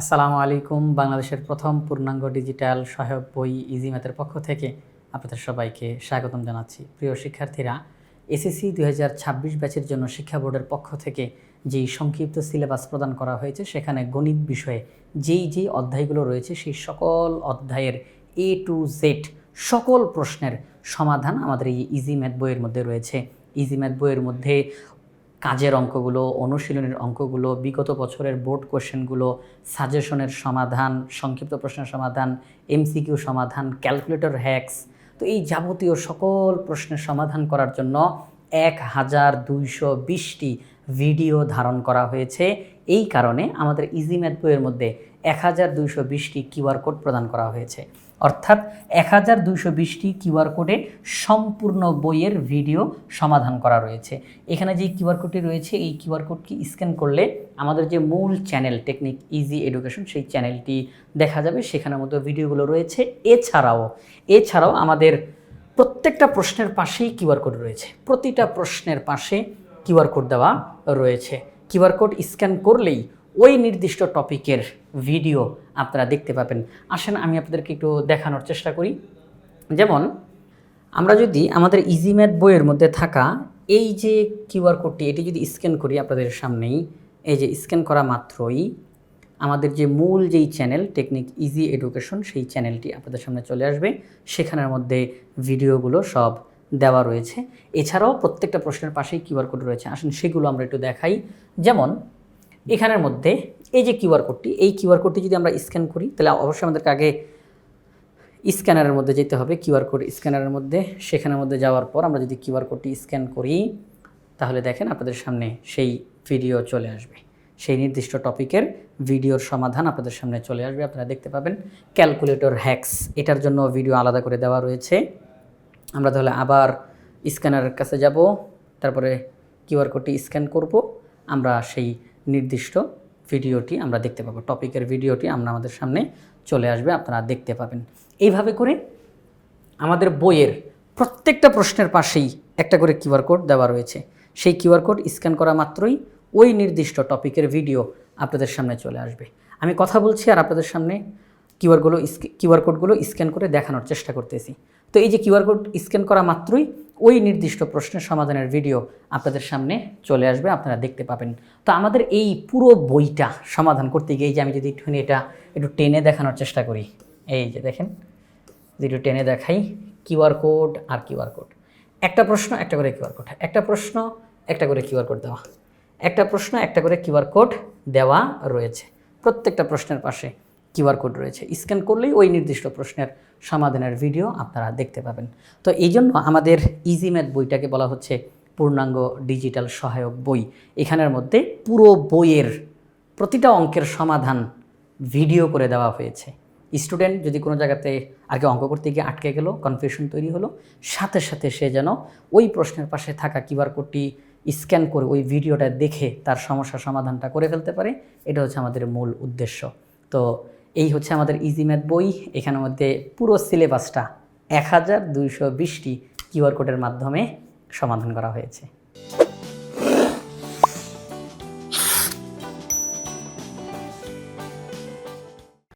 আসসালামু আলাইকুম, বাংলাদেশের প্রথম পূর্ণাঙ্গ ডিজিটাল সহায়ক বই ইজি ম্যাথের পক্ষ থেকে আপনাদের সবাইকে স্বাগতম জানাচ্ছি। প্রিয় শিক্ষার্থীরা, এসএসসি দুই হাজার ছাব্বিশ ব্যাচের জন্য শিক্ষা বোর্ডের পক্ষ থেকে যেই সংক্ষিপ্ত সিলেবাস প্রদান করা হয়েছে, সেখানে গণিত বিষয়ে যেই যেই অধ্যায়গুলো রয়েছে, সেই সকল অধ্যায়ের এ টু জেড সকল প্রশ্নের সমাধান আমাদের এই ইজি ম্যাথ বইয়ের মধ্যে রয়েছে। ইজি ম্যাথ বইয়ের মধ্যে কাজের অঙ্কগুলো, অনুশীলনের অঙ্কগুলো, বিগত বছরের বোর্ড কোশ্চেনগুলো সাজেশনের সমাধান, সংক্ষিপ্ত প্রশ্নের সমাধান এমসিকিউ সমাধান ক্যালকুলেটর হ্যাক্স তো এই যাবতীয় সকল প্রশ্নের সমাধান করার জন্য এক হাজার দুইশো বিশটি ভিডিও ধারণ করা হয়েছে। এই কারণে আমাদের ইজি ম্যাথ বইয়ের মধ্যে এক হাজার দুইশো বিশটি কিউআর কোড প্রদান করা হয়েছে। অর্থাৎ এক হাজার দুইশো বিশটি কিউআর কোডে সম্পূর্ণ বইয়ের ভিডিও সমাধান করা রয়েছে। এখানে যে কিউআর কোডটি রয়েছে, এই কিউআর কোডটি স্ক্যান করলে আমাদের যে মূল চ্যানেল টেকনিক ইজি এডুকেশন, সেই চ্যানেলটি দেখা যাবে। সেখানের মতো ভিডিওগুলো রয়েছে। এছাড়াও এছাড়াও আমাদের প্রত্যেকটা প্রশ্নের পাশেই কিউআর কোড রয়েছে। প্রতিটা প্রশ্নের পাশে কিউআর কোড দেওয়া রয়েছে। কিউআর কোড স্ক্যান করলেই ওই নির্দিষ্ট টপিকের ভিডিও আপনারা দেখতে পাবেন। আসেন, আমি আপনাদেরকে একটু দেখানোর চেষ্টা করি। যেমন, আমরা যদি আমাদের ইজি ম্যাথ বইয়ের মধ্যে থাকা এই যে কিউআর কোডটি, এটি যদি স্ক্যান করি আপনাদের সামনেই, এই যে স্ক্যান করা মাত্রই আমাদের যে মূল যেই চ্যানেল টেকনিক ইজি এডুকেশন সেই চ্যানেলটি আপনাদের সামনে চলে আসবে। সেখানের মধ্যে ভিডিওগুলো সব দেওয়া রয়েছে। এছাড়াও প্রত্যেকটা প্রশ্নের পাশেই কিউআর কোড রয়েছে। আসুন, সেগুলো আমরা একটু দেখাই। যেমন এখানের মধ্যে এই যে কিউআর কোডটি, এই কিউআর কোডটি যদি আমরা স্ক্যান করি, তাহলে অবশ্যই আমাদেরকে আগে স্ক্যানারের মধ্যে যেতে হবে, কিউআর কোড স্ক্যানারের মধ্যে। সেখানের মধ্যে যাওয়ার পর আমরা যদি কিউআর কোডটি স্ক্যান করি, তাহলে দেখেন আপনাদের সামনে সেই ভিডিও চলে আসবে। সেই নির্দিষ্ট টপিকের ভিডিওর সমাধান আপনাদের সামনে চলে আসবে, আপনারা দেখতে পাবেন। ক্যালকুলেটর হ্যাক্স, এটার জন্য ভিডিও আলাদা করে দেওয়া রয়েছে। আমরা তাহলে আবার স্ক্যানারের কাছে যাব, তারপরে কিউআর কোডটি স্ক্যান করব। আমরা সেই নির্দিষ্ট ভিডিওটি আমরা দেখতে পাবো। টপিকের ভিডিওটি আমরা আমাদের সামনে চলে আসবে, আপনারা দেখতে পাবেন। এইভাবে করে আমাদের বইয়ের প্রত্যেকটা প্রশ্নের পাশেই একটা করে কিউআর কোড দেওয়া রয়েছে। সেই কিউআর কোড স্ক্যান করা মাত্রই ওই নির্দিষ্ট টপিকের ভিডিও আপনাদের সামনে চলে আসবে। আমি কথা বলছি আর আপনাদের সামনে কিউআরগুলো কিউআর কোডগুলো স্ক্যান করে দেখানোর চেষ্টা করতেছি। তো এই যে কিউআর কোড স্ক্যান করা মাত্রই ওই নির্দিষ্ট প্রশ্নের সমাধানের ভিডিও আপনাদের সামনে চলে আসবে, আপনারা দেখতে পাবেন। তো আমাদের এই পুরো বইটা সমাধান করতে গিয়ে যে আমি যদি একটুখানি এটা একটু টেনে দেখানোর চেষ্টা করি, এই যে দেখেন, যদি একটু টেনে দেখাই কিউআর কোড আর কিউআর কোড একটা প্রশ্ন, একটা করে কিউআর কোড একটা প্রশ্ন, একটা করে কিউআর কোড দেওয়া। একটা প্রশ্ন, একটা করে কিউআর কোড দেওয়া রয়েছে। প্রত্যেকটা প্রশ্নের পাশে কিউআর কোড রয়েছে। স্ক্যান করলেই ওই নির্দিষ্ট প্রশ্নের সমাধানের ভিডিও আপনারা দেখতে পাবেন। তো এই জন্য আমাদের ইজি ম্যাথ বইটাকে বলা হচ্ছে পূর্ণাঙ্গ ডিজিটাল সহায়ক বই। এখানের মধ্যে পুরো বইয়ের প্রতিটা অঙ্কের সমাধান ভিডিও করে দেওয়া হয়েছে। স্টুডেন্ট যদি কোনো জায়গাতে আগে অঙ্ক করতে গিয়ে আটকে গেল, কনফিউশন তৈরি হলো, সাথে সাথে সে যেন ওই প্রশ্নের পাশে থাকা কিউআর কোডটি স্ক্যান করে ওই ভিডিওটা দেখে তার সমস্যার সমাধানটা করে ফেলতে পারে। এটা হচ্ছে আমাদের মূল উদ্দেশ্য। তো এই হচ্ছে আমাদের ইজি ম্যাথ বই। এখানের মধ্যে পুরো সিলেবাসটা এক হাজার দুইশো বিশটি কিউআর কোডের মাধ্যমে সমাধান করা হয়েছে।